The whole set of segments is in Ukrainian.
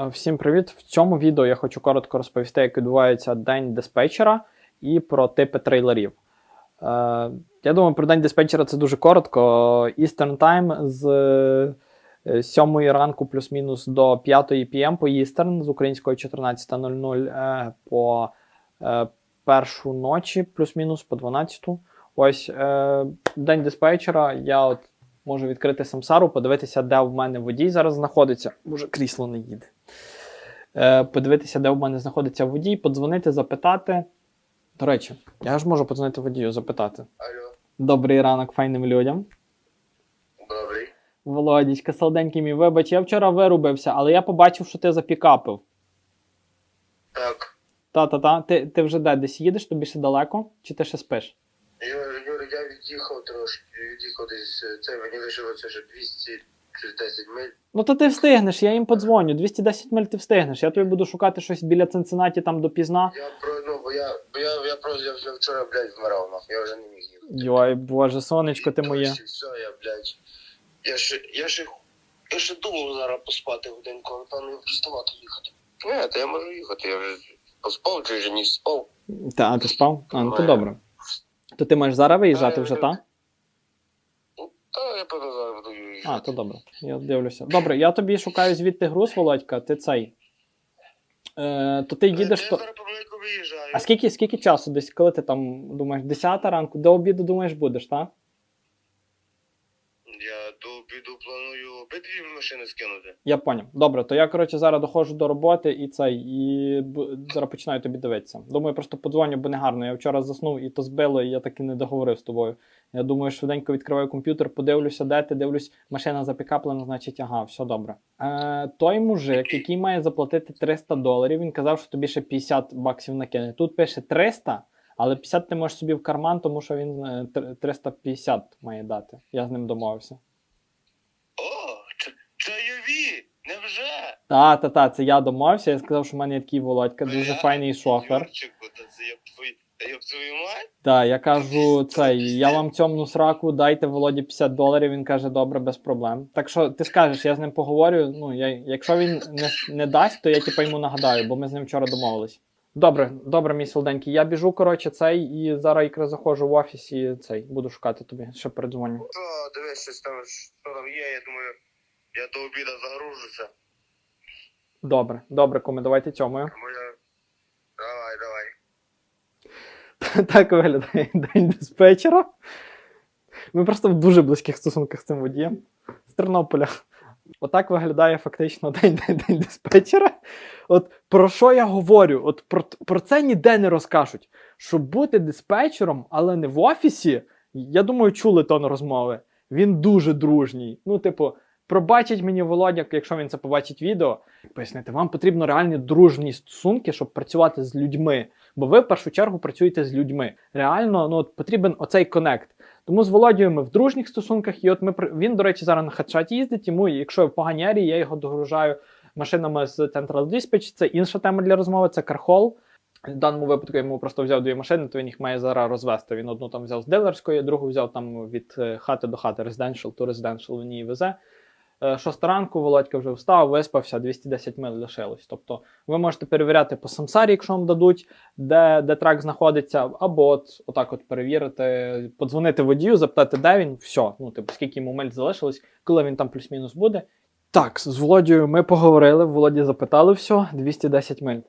Е, Всім привіт! В цьому відео я хочу коротко розповісти, як відбувається день диспетчера і про типи трейлерів. Е, Я думаю, про день диспетчера це дуже коротко. Eastern Time з е, 7 ранку плюс-мінус до 5 PM по Eastern, з української 14.00 е, по е, першу ночі, плюс-мінус по 12. Ось е, день диспетчера. Я от можу відкрити самсару, подивитися, де в мене водій зараз знаходиться. Може, крісло не їде. Е, подивитися, де в мене знаходиться водій, подзвонити, запитати. До речі, я ж можу подзвонити водію, запитати. Алло, Добрий ранок файним людям. добрий. Володічка, солоденький мій, вибач, я вчора вирубився, але я побачив, що ти запікапив. Так, Та-та-та, ти, ти вже де? Десь їдеш, тобі ще далеко? Чи ти ще спиш? Юр, Юр, я від'їхав трошки, від'їхав десь, е, це мені лишилося ще 210 миль. Ну то ти встигнеш, я їм подзвоню. 210 миль ти встигнеш. Я тобі буду шукати щось біля Цинциннаті там допізна. Я про, ну, бо я, бо я, я просто, я вже вчора, блядь, вмирав, нахуй, я вже не міг їхати. Йой, боже, сонечко ти моє. Все, я, блядь, я ще, я ще, я ще думав зараз поспати годинку, але там не вставати їхати. Ні, то я можу їхати, я вже поспав, чи вже не спав. Та, а ти спав? А, ну то добре. То ти маєш зараз виїжджати вже, так? Ну, та я певно зараз буду. А, то добре. Я дивлюся. Добре, я тобі шукаю звідти груз, Володька, ти цей. Е, то ти їдеш. Я То... зараз помаленьку виїжджаю. А скільки, скільки часу десь, коли ти там думаєш, 10 ранку, до обіду думаєш, будеш, так? Я до обіду планую обидві машини скинути. Я поняв. Добре, то я, коротше, зараз доходжу до роботи і цей, і б- зараз починаю тобі дивитися. Думаю, просто подзвоню, бо не гарно. Я вчора заснув і то збило, і я так і не договорив з тобою. Я думаю, швиденько відкриваю комп'ютер, подивлюся, де ти дивлюсь, машина запікаплена, значить, ага, все добре. Е, той мужик, який має заплатити 300 доларів, він казав, що тобі ще 50 баксів накине. Тут пише 300, але 50 ти можеш собі в карман, тому що він е, тр- 350 має дати. Я з ним домовився. О, ч- Невже? Та, та, та, це я домовився. Я сказав, що в мене є такий Володька, дуже файний шофер. Так, я кажу, цей, я вам цьому сраку, дайте Володі 50 доларів. Він каже, добре, без проблем. Так що ти скажеш, я з ним поговорю. Ну, я, якщо він не, не дасть, то я типу йому нагадаю, бо ми з ним вчора домовились. Добре, добре, мій солоденький. Я біжу, коротше, цей, і зараз якраз заходжу в офіс і цей, буду шукати тобі, ще передзвоню. О, дивись, щось там, що там є, я думаю, я до обіда загружуся. Добре, добре, куми, давайте цьомою. Давай, давай. Так виглядає день диспетчера. Ми просто в дуже близьких стосунках з цим водієм з Тернополя. Отак виглядає фактично день, день, день диспетчера. От про що я говорю? От про, про це ніде не розкажуть. Щоб бути диспетчером, але не в офісі, я думаю, чули тон розмови. Він дуже дружній. Ну, типу, пробачить мені Володя, якщо він це побачить відео, пояснити, вам потрібно реальні дружні стосунки, щоб працювати з людьми. Бо ви в першу чергу працюєте з людьми. Реально, ну от потрібен оцей конект. Тому з Володією ми в дружніх стосунках, і от ми він, до речі, зараз на хедшаті їздить. Йому, якщо в поганій арії, я його догружаю машинами з Central Dispatch. Це інша тема для розмови, це кархол. В даному випадку я йому просто взяв дві машини, то він їх має зараз розвести. Він одну там взяв з дилерської, другу взяв там від е, хати до хати, residential to residential, він її везе. Е, Шоста ранку Володька вже встав, виспався, 210 миль лишилось. Тобто ви можете перевіряти по самсарі, якщо вам дадуть, де, де трак знаходиться, або от, отак от перевірити, подзвонити водію, запитати, де він, все, ну, типу, скільки йому миль залишилось, коли він там плюс-мінус буде. Так, з Володією ми поговорили, Володі запитали все, 210 миль.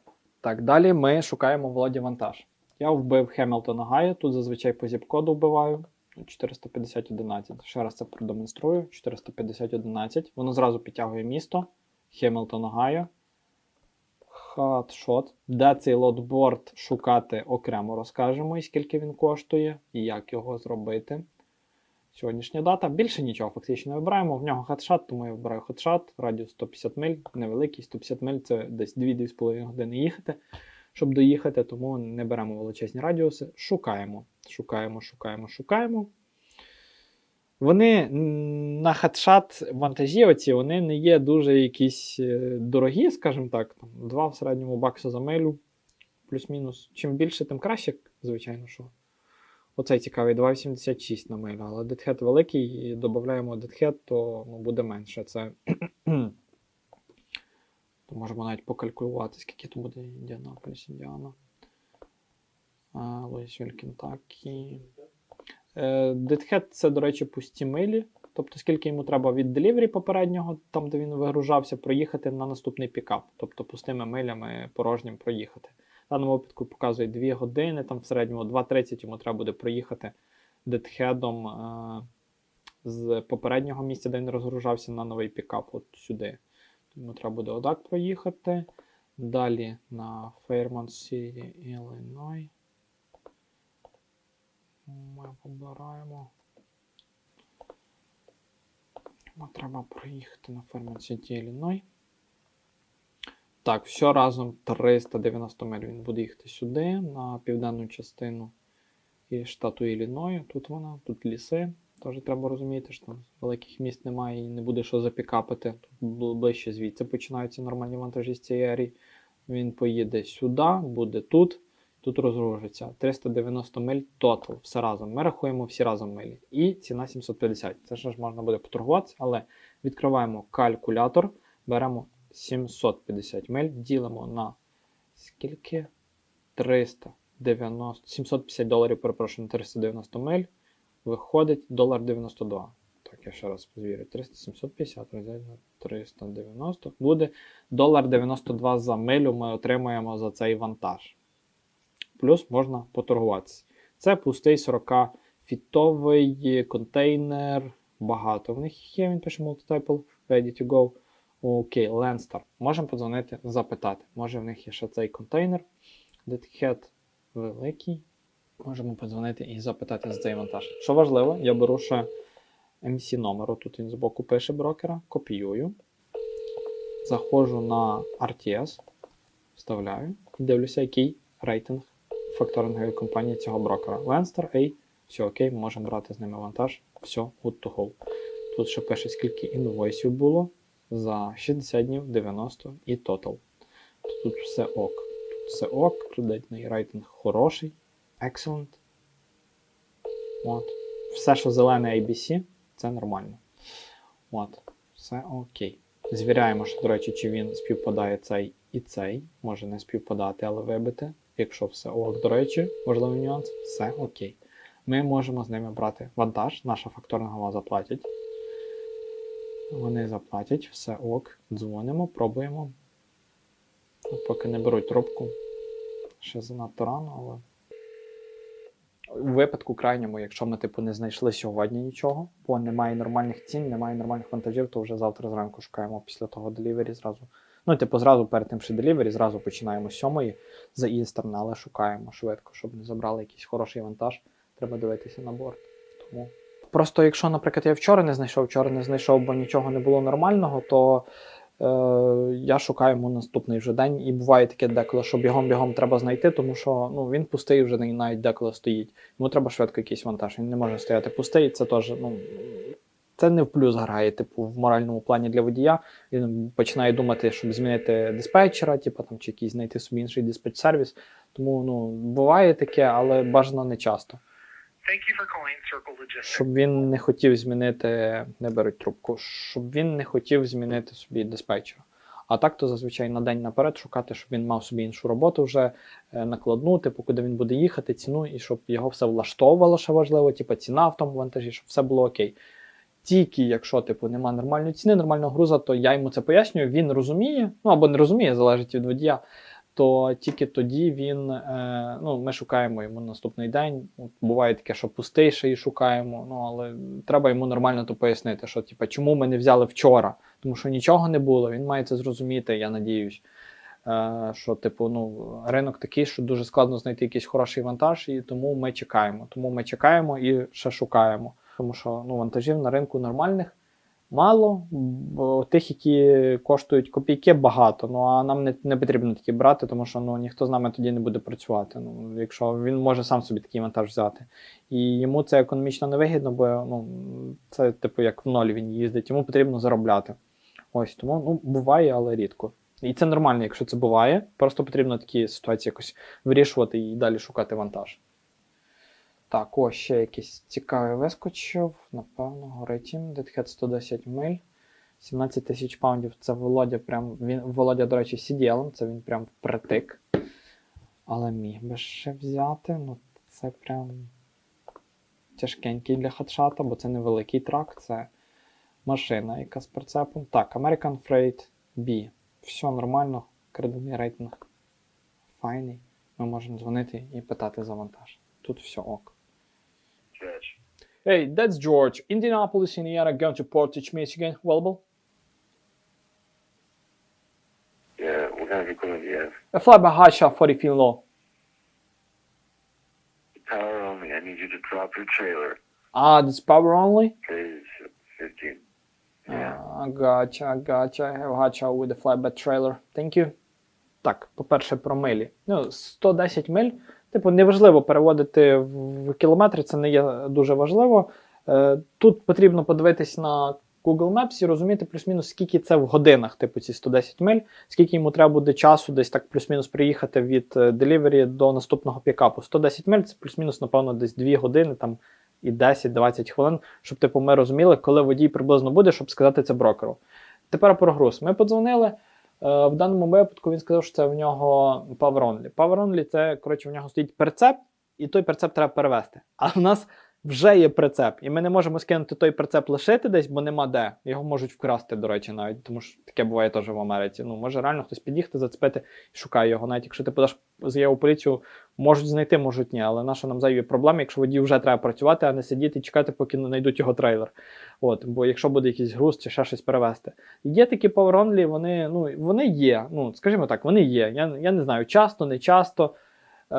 Так, далі ми шукаємо Володі вантаж. Я вбив Хемілтона Гая, тут зазвичай по зіп-коду вбиваю. 450-11. Ще раз це продемонструю. 450-11. Воно зразу підтягує місто. Хемілтон Огайо. Хатшот. Де цей лотборд шукати окремо розкажемо, і скільки він коштує, і як його зробити. Сьогоднішня дата. Більше нічого фактично не вибираємо. В нього хатшат, тому я вибираю хатшат. Радіус 150 миль, невеликий. 150 миль це десь 2-2,5 години їхати, щоб доїхати, тому не беремо величезні радіуси. Шукаємо. Шукаємо, шукаємо, шукаємо. Вони на хатшат вантажі оці, вони не є дуже якісь е, дорогі, скажімо так. Там, два в середньому бакса за милю, плюс-мінус. Чим більше, тим краще, звичайно, що. Оцей цікавий 2,86 на милю, але дедхед великий, і додаємо дедхед, то ну, буде менше. Це То можемо навіть покалькулювати, скільки то буде Індіанаполіс, Індіана. Луїсвіль, Кентакі. Дедхед це, до речі, пусті милі. Тобто, скільки йому треба від делівері попереднього, там, де він вигружався, проїхати на наступний пікап. Тобто пустими милями порожнім проїхати. В даному випадку показує 2 години, там в середньому 2.30 йому треба буде проїхати дедхедом е, з попереднього місця, де він розгружався на новий пікап, от сюди. Йому треба буде отак проїхати. Далі на Fairmont City, Illinois. Ми обираємо. Йому треба проїхати на City, Illinois. Так, все разом 390 миль. Він буде їхати сюди, на південну частину і штату Ілліною. Тут вона, тут ліси. Теж треба розуміти, що там великих міст немає і не буде що запікапити. Тут ближче звідси починаються нормальні вантажі з цієї арії. Він поїде сюди, буде тут, тут розгружиться. 390 миль тотал, все разом. Ми рахуємо всі разом милі. І ціна 750. Це ж можна буде поторгуватися, але відкриваємо калькулятор, беремо 750 миль, ділимо на скільки? 390, 750 доларів, перепрошую, на 390 миль. Виходить долар 92. Так, я ще раз звірю. 300, 750 розділити 390. Буде долар 92 за милю ми отримаємо за цей вантаж. Плюс можна поторгуватися. Це пустий 40-фітовий контейнер. Багато в них є, він пише multiple, ready to go. Окей, Ленстар. Можемо подзвонити, запитати. Може в них є ще цей контейнер. Deadhead великий. Можемо подзвонити і запитати за цей вантаж. Що важливо, я беру ще MC номеру. Тут він збоку пише брокера, копіюю. Заходжу на RTS, вставляю і дивлюся, який рейтинг факторингової компанії цього брокера. Ленстер, A, все окей, можемо брати з ними вантаж. Все, good to go. Тут ще пише, скільки інвойсів було за 60 днів, 90 і тотал. Тут все ок. Тут все ок, кредитний рейтинг хороший. Excellent. От. Все, що зелене ABC, це нормально. От. Все окей. Звіряємо, що, до речі, чи він співпадає цей і цей. Може не співпадати, але вибити. Якщо все ок, до речі, важливий нюанс, все окей. Ми можемо з ними брати вантаж, наша факторингова заплатить. Вони заплатять, все ок. Дзвонимо, пробуємо. Ну, Поки не беруть трубку. Ще занадто рано, але. У випадку крайньому, якщо ми типу не знайшли сьогодні нічого, бо немає нормальних цін, немає нормальних вантажів, то вже завтра зранку шукаємо після того делівері зразу. Ну, типу, зразу перед тим, що делівері, зразу починаємо з сьомої за Eastern, але шукаємо швидко, щоб не забрали якийсь хороший вантаж. Треба дивитися на борт. Тому. Просто якщо, наприклад, я вчора не знайшов, вчора не знайшов, бо нічого не було нормального, то е, я шукаю йому наступний вже день. І буває таке деколи, що бігом-бігом треба знайти, тому що ну, він пустий вже навіть деколи стоїть. Йому треба швидко якийсь вантаж. Він не може стояти пустий. Це теж, ну. Це не в плюс грає, типу, в моральному плані для водія. Він починає думати, щоб змінити диспетчера, типу, там, чи якийсь знайти собі інший диспетч-сервіс. Тому ну, буває таке, але бажано не часто. Щоб він не хотів змінити, не беруть трубку, щоб він не хотів змінити собі диспетчера. А так то зазвичай на день наперед шукати, щоб він мав собі іншу роботу вже е, накладну, типу, куди він буде їхати, ціну, і щоб його все влаштовувало, що важливо, типу, ціна в тому вантажі, щоб все було окей. Тільки якщо типу немає нормальної ціни, нормального груза, то я йому це пояснюю, він розуміє, ну або не розуміє, залежить від водія. То тільки тоді він, е, ну, ми шукаємо йому наступний день. От Буває таке, що пустий ще і шукаємо. Ну але треба йому нормально то пояснити, що типу, чому ми не взяли вчора, тому що нічого не було. Він має це зрозуміти, я надіюсь. Е, що, типу, ну, ринок такий, що дуже складно знайти якийсь хороший вантаж, і тому ми чекаємо. Тому ми чекаємо і ще шукаємо. Тому що ну, вантажів на ринку нормальних мало, бо тих, які коштують копійки, багато. Ну а нам не, не потрібно такі брати, тому що ну, ніхто з нами тоді не буде працювати. Ну, якщо він може сам собі такий вантаж взяти. І йому це економічно невигідно, бо ну, це типу як в ноль він їздить, йому потрібно заробляти. Ось тому ну, буває, але рідко. І це нормально, якщо це буває. Просто потрібно такі ситуації якось вирішувати і далі шукати вантаж. Так, ось ще якийсь цікавий вискочив. Напевно, їм. Deadhead 110 миль. 17 тисяч паундів це Володя прям. Він, Володя, до речі, CDL, це він прям впритик. Але міг би ще взяти. Ну, це прям тяжкенький для хатшата, бо це невеликий трак, це машина, яка з прицепом. Так, American Freight B. Все нормально, кредитний рейтинг файний. Ми можемо дзвонити і питати за вантаж. Тут все ок. Judge. Hey, that's George. Indianapolis, Indiana, going to Portage, Michigan. Available? Yeah, what kind of equipment do you have? A flyby Hasha 40 feet low. Power only. I need you to drop your trailer. Ah, this power only? Please, 15. Uh, gotcha, gotcha. I have Hacha with the flatbed trailer. Thank you. Так, по-перше, про милі. Ну, 110 миль. Типу, неважливо переводити в кілометри, це не є дуже важливо. Е, Тут потрібно подивитись на Google Maps і розуміти плюс-мінус, скільки це в годинах, типу ці 110 миль, скільки йому треба буде часу десь так плюс-мінус приїхати від delivery до наступного пікапу. 110 миль це плюс-мінус, напевно, десь 2 години там і 10-20 хвилин, щоб типу, ми розуміли, коли водій приблизно буде, щоб сказати це брокеру. Тепер про груз. Ми подзвонили. Е, В даному випадку він сказав, що це в нього. Power Only це, коротше, в нього стоїть перцепт, і той перцеп треба перевести. А в нас вже є прицеп, і ми не можемо скинути той прицеп лишити десь, бо нема де. Його можуть вкрасти, до речі, навіть, тому що таке буває теж в Америці. Ну, може реально хтось під'їхати, зацепити і шукає його. Навіть якщо ти подаш заяву поліцію, можуть знайти, можуть ні. Але наша нам зайві проблеми, якщо водію вже треба працювати, а не сидіти і чекати, поки не знайдуть його трейлер. От, бо якщо буде якийсь груз чи ще щось перевезти. Є такі Power вони, ну, вони є. Ну, скажімо так, вони є. Я, я не знаю, часто, не часто. Е,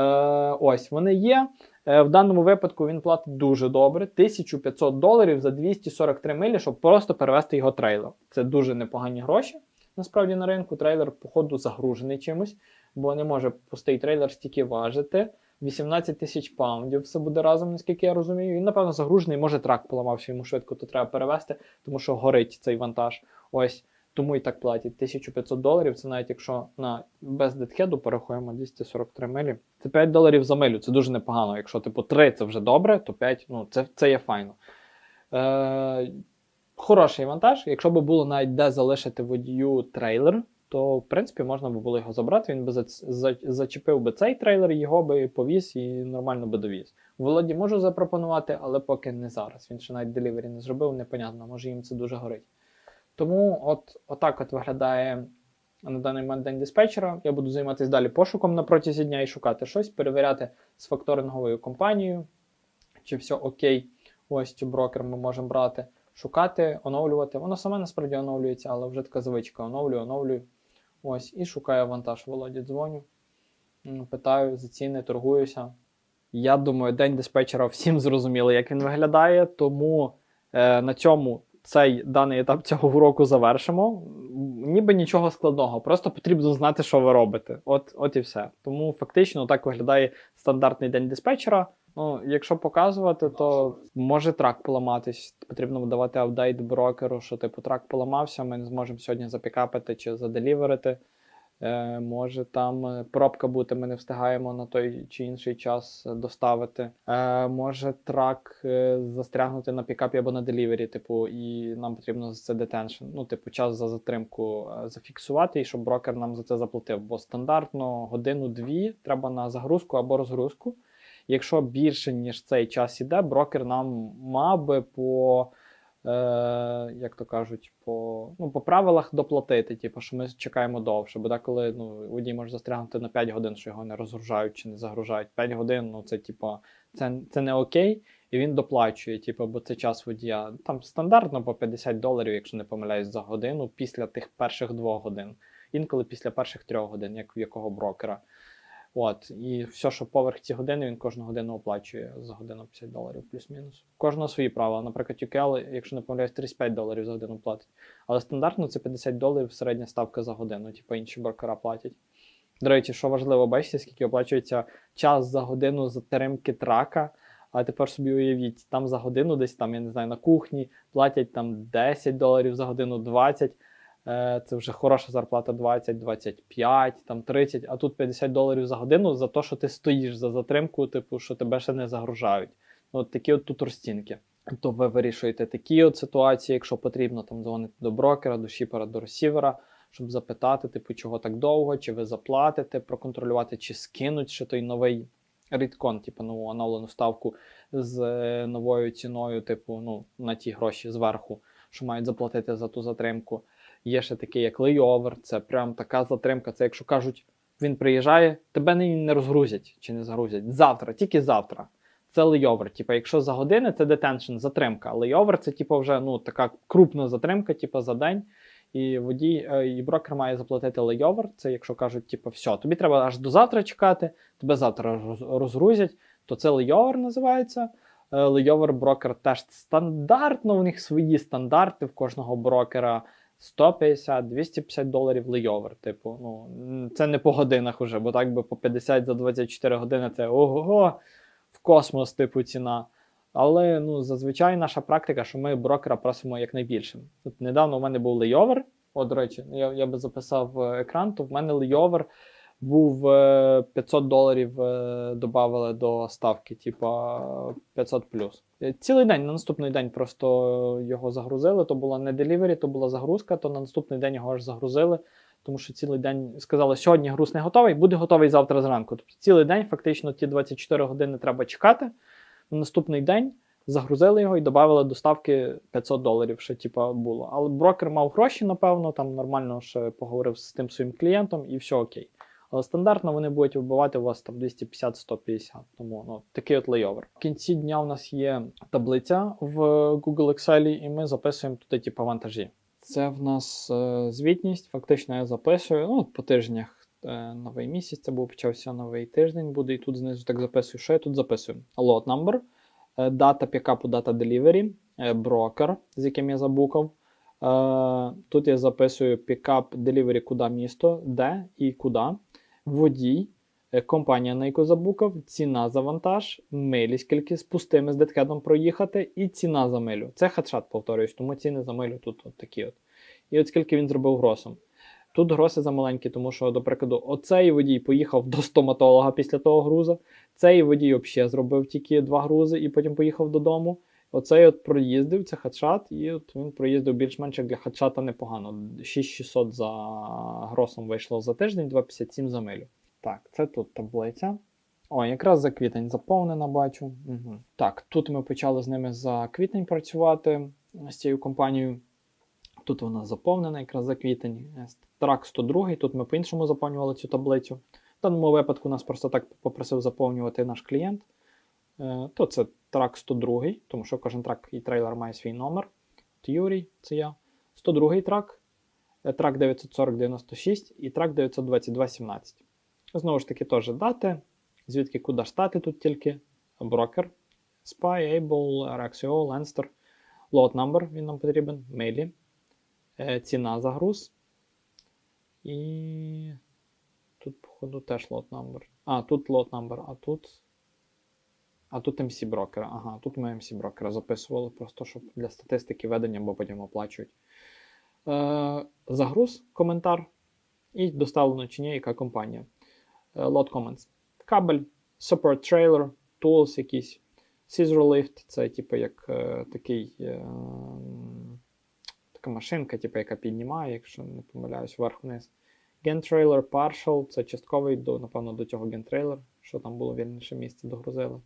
ось, вони є. Е, в даному випадку він платить дуже добре. 1500 доларів за 243 милі, щоб просто перевезти його трейлер. Це дуже непогані гроші. Насправді на ринку трейлер, походу, загружений чимось, бо не може пустий трейлер стільки важити. 18 тисяч паундів все буде разом, наскільки я розумію. Він, напевно, загружений, може трак поламався, йому швидко то треба перевезти, тому що горить цей вантаж. Ось тому і так платять. 1500 доларів. Це навіть якщо на без дедхеду порахуємо 243 милі. Це 5 доларів за милю. Це дуже непогано. Якщо типу 3 це вже добре, то 5 ну, це, це є файно. Е, хороший вантаж. Якщо б було навіть де залишити водію трейлер, то в принципі можна би було його забрати. Він би зац- за- зачепив би цей трейлер, його би повіз і нормально би довіз. Володі можу запропонувати, але поки не зараз. Він ще навіть делівері не зробив, непонятно, може їм це дуже горить. Тому от отак от виглядає на даний момент день диспетчера. Я буду займатися далі пошуком на протязі дня і шукати щось, перевіряти з факторинговою компанією, чи все окей. Ось цю брокер ми можемо брати, шукати, оновлювати. Воно саме насправді оновлюється, але вже така звичка. Оновлюю, оновлюю. Ось, і шукаю вантаж. Володі дзвоню, питаю за ціни, торгуюся. Я думаю, день диспетчера всім зрозуміло, як він виглядає, тому е, на цьому цей даний етап цього уроку завершимо. Ніби нічого складного, просто потрібно знати, що ви робите. От, от і все. Тому фактично так виглядає стандартний день диспетчера. Ну, якщо показувати, то може трак поламатись. Потрібно давати апдейт брокеру, що типу трак поламався, ми не зможемо сьогодні запікапити чи заделіверити. Е, може там е, пробка бути, ми не встигаємо на той чи інший час е, доставити. Може трак застрягнути на пікапі або на делівері, типу, і нам потрібно за це детеншн. Ну, типу, час за затримку зафіксувати, і щоб брокер нам за це заплатив. Бо стандартно годину-дві треба на загрузку або розгрузку. Якщо більше, ніж цей час іде, брокер нам мав би по, е, як то кажуть, по, ну, по правилах доплатити, типу, що ми чекаємо довше. Бо деколи ну, водій може застрягнути на 5 годин, що його не розгружають чи не загружають. 5 годин, ну це типу, це, це не окей, і він доплачує, типу, бо це час водія. Там стандартно по 50 доларів, якщо не помиляюсь, за годину після тих перших двох годин. Інколи після перших трьох годин, як в якого брокера. От, і все, що поверх ці години, він кожну годину оплачує за годину 50 доларів, плюс-мінус. Кожного свої правила. Наприклад, UKL, якщо не помиляюсь, 35 доларів за годину платить. Але стандартно це 50 доларів середня ставка за годину, типу інші брокера платять. До речі, що важливо, бачите, скільки оплачується час за годину затримки трака. А тепер собі уявіть, там за годину, десь там, я не знаю, на кухні платять там 10 доларів за годину, 20. Е, Це вже хороша зарплата 20, 25, там 30, а тут 50 доларів за годину за те, що ти стоїш за затримку, типу, що тебе ще не загружають. От такі от тут розцінки. то ви вирішуєте такі от ситуації, якщо потрібно там дзвонити до брокера, до шіпера, до ресівера, щоб запитати, типу, чого так довго, чи ви заплатите, проконтролювати, чи скинуть ще той новий рідкон, типу нову оновлену ставку з е, новою ціною, типу, ну, на ті гроші зверху, що мають заплатити за ту затримку. Є ще такий, як лейовер, це прям така затримка. Це якщо кажуть, він приїжджає, тебе не, не розгрузять чи не загрузять. Завтра, тільки завтра. Це лейовер. Типу, якщо за години, це детеншн, затримка. Лейовер це типу, вже ну, така крупна затримка, типу, за день. І водій е, і брокер має заплатити лейовер. Це якщо кажуть, типу, все, тобі треба аж до завтра чекати, тебе завтра розгрузять, то це лейовер називається. Лейовер брокер теж стандартно, у них свої стандарти в кожного брокера. 150-250 доларів лейовер. Типу, ну це не по годинах уже, бо так би по 50 за 24 години це ого, в космос, типу, ціна. Але ну, зазвичай наша практика, що ми брокера просимо якнайбільше. Тут недавно у мене був лейовер. О, до речі, я, я би записав е, екран, то в мене лейовер був е, 500 доларів е, додавали до ставки, типа 500 плюс. Е, Цілий день, на наступний день просто його загрузили. То була не делівері, то була загрузка, то на наступний день його аж загрузили. Тому що цілий день сказали, сьогодні груз не готовий, буде готовий завтра зранку. Тобто цілий день, фактично, ті 24 години треба чекати. На наступний день загрузили його і додали до ставки 500 доларів, ще типа було. Але брокер мав гроші, напевно, там нормально ще поговорив з тим своїм клієнтом і все окей. Але стандартно вони будуть вибивати у вас там 250-150. Тому ну, такий от лейовер. В кінці дня у нас є таблиця в Google Excel, і ми записуємо туди типу, вантажі. Це в нас е, звітність. Фактично я записую ну, по тижнях. е, Новий місяць це був почався новий тиждень, буде і тут знизу так записую. Що я тут записую? Lot number, е, дата пікапу, дата delivery, е, брокер, з яким я забукав. Е, Тут я записую пікап delivery, куди місто, де і куди, водій, е, компанія, на яку забукав, ціна за вантаж, милі, скільки з пустими з деткедом проїхати, і ціна за милю. Це хедшат, повторююсь, тому ціни за милю тут от такі от. І от скільки він зробив гросом. Тут гроси замаленькі, тому що, до прикладу, оцей водій поїхав до стоматолога після того груза. Цей водій взагалі зробив тільки два грузи і потім поїхав додому. Оцей от проїздив, це хедшат, і от він проїздив більш-менш як для хедшата непогано. 6600 за гросом вийшло за тиждень, 257 за милю. Так, це тут таблиця. О, якраз за квітень заповнена, бачу. Угу. Так, тут ми почали з ними за квітень працювати з цією компанією. Тут вона заповнена якраз за квітень. Трак 102, тут ми по-іншому заповнювали цю таблицю. В даному випадку нас просто так попросив заповнювати наш клієнт. Е, То це трак 102, тому що кожен трак і трейлер має свій номер. От Юрій, це я. 102 трак, е, трак 94096 і трак 92217. Знову ж таки, теж дати. Звідки куди штати тут тільки брокер. Spy, Able, Rexio, Lanster. Load number він нам потрібен, мейлі. Е, Ціна за груз. І тут, походу, теж lot number. А, тут lot number, а тут. А тут MC брокера. Ага, тут ми MC брокера записували, просто щоб для статистики ведення, бо потім оплачують. Е, загруз, коментар. І доставлено чи ні, яка компанія. Е, lot comments. Кабель, support trailer, tools якісь. Scissor lift це типу як е, такий. Е, така машинка, типу, яка піднімає, якщо не помиляюсь, вверх-вниз. Gentrailer Partial це частковий, до, напевно, до цього Gentrailer, що там було вільніше місце, догрузили.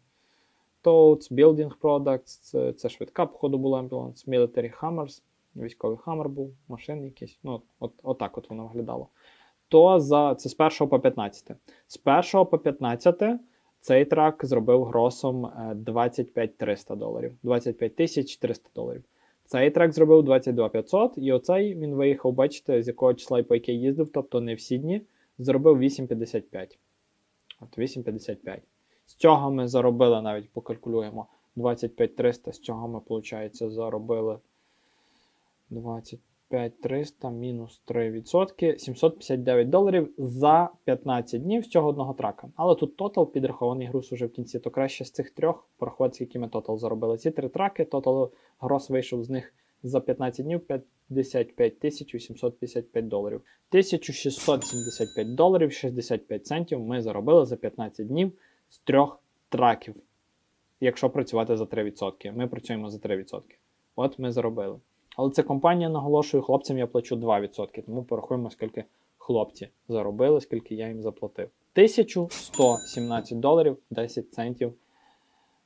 Totes, Building Products, це, це швидка, походу, була Ambulance, Military Hammers, військовий хаммер був, машини якісь. Ну, от, отак от воно виглядало. То за, це з 1 по 15. З 1 по 15 цей трак зробив гросом е, 25 300 доларів, 25 тисяч 300 доларів. Цей трек зробив 22500, і оцей він виїхав, бачите, з якого числа по яке їздив, тобто не всі дні, зробив 8,55. От 8,55. З цього ми заробили, навіть покалькулюємо, 25300, з цього ми, виходить, заробили 25300 мінус 3%, 759 доларів за 15 днів з цього одного трака. Але тут тотал підрахований груз уже в кінці, то краще з цих трьох порахувати, скільки ми тотал заробили. Ці три траки, тотал гроз вийшов з них за 15 днів 55 855 доларів. 1675 доларів 65 центів ми заробили за 15 днів з трьох траків. якщо працювати за 3%. Ми працюємо за 3%. От ми заробили. Але це компанія, наголошую, хлопцям я плачу 2%, тому порахуємо, скільки хлопці заробили, скільки я їм заплатив. 1117 доларів 10 центів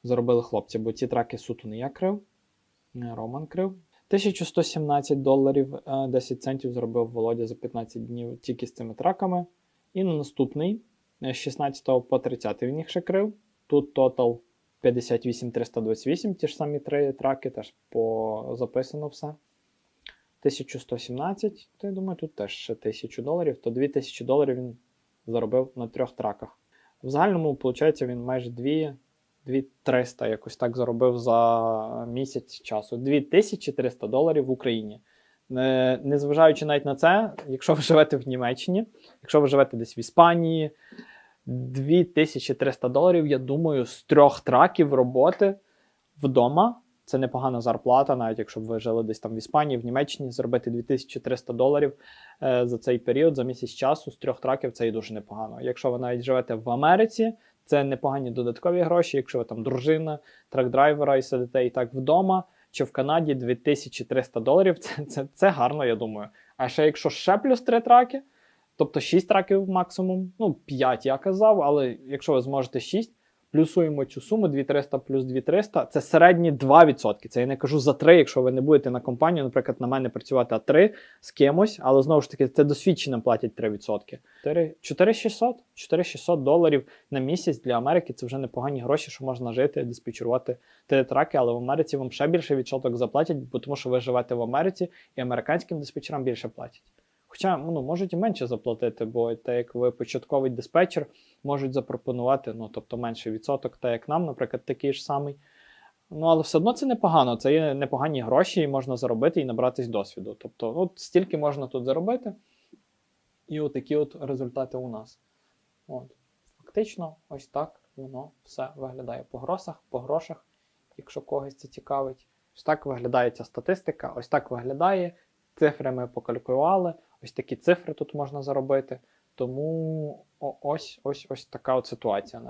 заробили хлопці, бо ці траки суто не я крив, не Роман крив. 1117 доларів е, 10 центів зробив Володя за 15 днів тільки з цими траками. І на наступний, е, з 16 по 30 він їх ще крив. Тут тотал 58 328, ті ж самі три траки, теж по записано все. 1117, то я думаю, тут теж ще 1000 доларів, то 2000 доларів він заробив на трьох траках. В загальному, виходить, він майже 2, 2300 якось так заробив за місяць часу. 2300 доларів в Україні. Не- Незважаючи навіть на це, якщо ви живете в Німеччині, якщо ви живете десь в Іспанії, 2300 доларів, я думаю, з трьох траків роботи вдома. Це непогана зарплата, навіть якщо б ви жили десь там в Іспанії, в Німеччині, зробити 2300 доларів е, за цей період, за місяць часу з трьох траків це і дуже непогано. Якщо ви навіть живете в Америці, це непогані додаткові гроші. Якщо ви там дружина, трак-драйвера і сидите і так вдома, чи в Канаді 2300 доларів, це, це, це гарно, я думаю. А ще якщо ще плюс 3 траки, тобто 6 траків максимум, ну 5 я казав, але якщо ви зможете 6, плюсуємо цю суму 2300 плюс 2300, це середні 2%. Це я не кажу за 3, якщо ви не будете на компанію, наприклад, на мене працювати а 3 з кимось, але знову ж таки, це досвідченим платять 3%. 4 4600 4600 доларів на місяць для Америки це вже непогані гроші, що можна жити, диспетчерувати траки, але в Америці вам ще більше відсоток заплатять, бо тому що ви живете в Америці і американським диспетчерам більше платять. Хоча ну, можуть і менше заплатити, бо так як ви початковий диспетчер, можуть запропонувати, ну тобто менший відсоток, так як нам, наприклад, такий ж самий. Ну, але все одно це непогано. Це є непогані гроші, і можна заробити і набратись досвіду. Тобто, от стільки можна тут заробити. І отакі от результати у нас. От. Фактично, ось так воно все виглядає по грошах, по грошах, якщо когось це цікавить. Ось так виглядає ця статистика, ось так виглядає. Цифри ми покалькулювали, ось такі цифри тут можна заробити. Тому ось ось ось така от ситуація.